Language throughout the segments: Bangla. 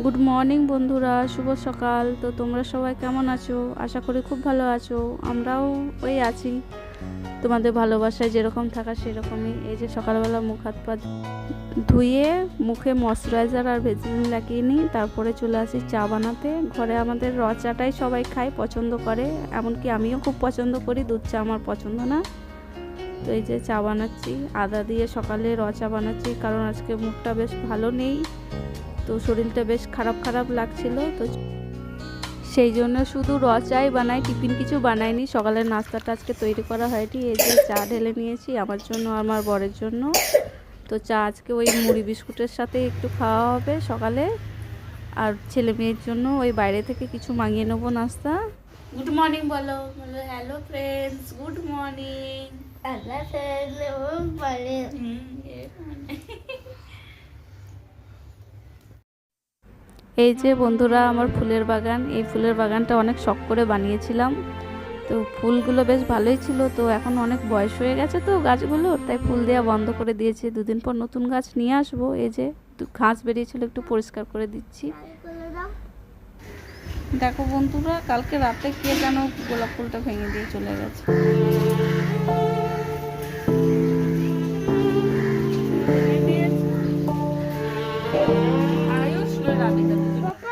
গুড মর্নিং বন্ধুরা। শুভ সকাল। তো তোমরা সবাই কেমন আছো? আশা করি খুব ভালো আছো। আমরাও ওই আছি। তোমাদের ভালোবাসায় যেরকম থাকা সেরকমই। এই যে সকালবেলা মুখ হাত পা ধুয়ে মুখে ময়শ্চারাইজার আর ভেজিলিন লাগিয়ে নিই। তারপরে চলে আসি চা বানাতে। ঘরে আমাদের র চাটাই সবাই খায়, পছন্দ করে। এমনকি আমিও খুব পছন্দ করি। দুধ চা আমার পছন্দ না। তো এই যে চা বানাচ্ছি। আদা দিয়ে সকালে র চা বানাচ্ছি। কারণ আজকে মুখটা বেশ ভালো নেই। তো শরীরটা বেশ খারাপ খারাপ লাগছিল তো সেই জন্য শুধু র চাই বানাই টিফিন কিছু বানাইনি। সকালের নাস্তাটা আজকে তৈরি করা হয়নি এই যে চা ঢেলে নিয়েছি আমার জন্য আমার বরের জন্য। তো চা আজকে ওই মুড়ি বিস্কুটের সাথে একটু খাওয়া হবে সকালে। আর ছেলে মেয়ের জন্য ওই বাইরে থেকে কিছু মাঙিয়ে নেব নাস্তা। গুড মর্নিং বলো বলো hello friends good morning Allah ফেলে ও বলে এই যে বন্ধুরা, আমার ফুলের বাগান। এই ফুলের বাগানটা অনেক শখ করে বানিয়েছিলাম। তো ফুলগুলো বেশ ভালোই ছিল। তো এখন অনেক বয়স হয়ে গেছে তো গাছগুলো, তাই ফুল দেওয়া বন্ধ করে দিয়েছি। দুদিন পর নতুন গাছ নিয়ে আসব। এই যে ঘাস বেরিয়েছিল, একটু পরিষ্কার করে দিচ্ছি। দেখো বন্ধুরা, কালকে রাতে কে যেন গোলাপ ফুলটা ভেঙে দিয়ে চলে গেছে। lah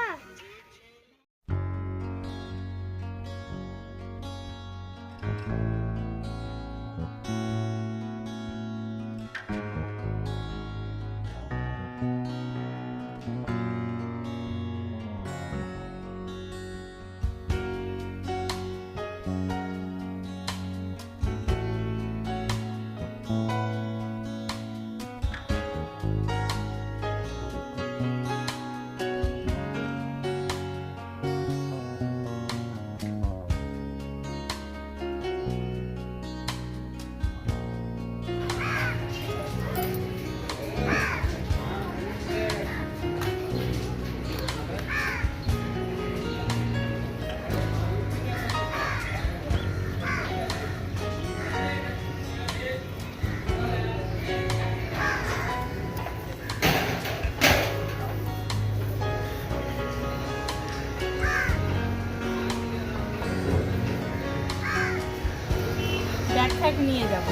নিয়ে যাব।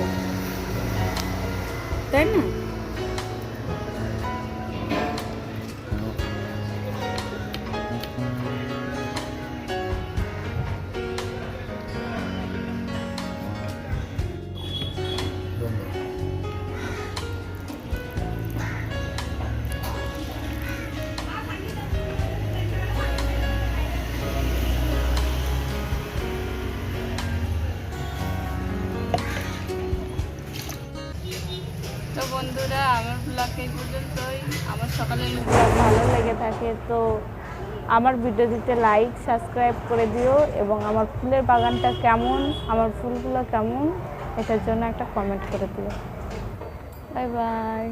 তাই না? বন্ধুরা, আমার ব্লগ এই পর্যন্তই। আমার ব্লগ ভালো লেগে থাকে তো আমার ভিডিওটিতে লাইক সাবস্ক্রাইব করে দিও এবং আমার ফুলের বাগানটা কেমন, আমার ফুলগুলো কেমন, এটার জন্য একটা কমেন্ট করে দিও। Bye bye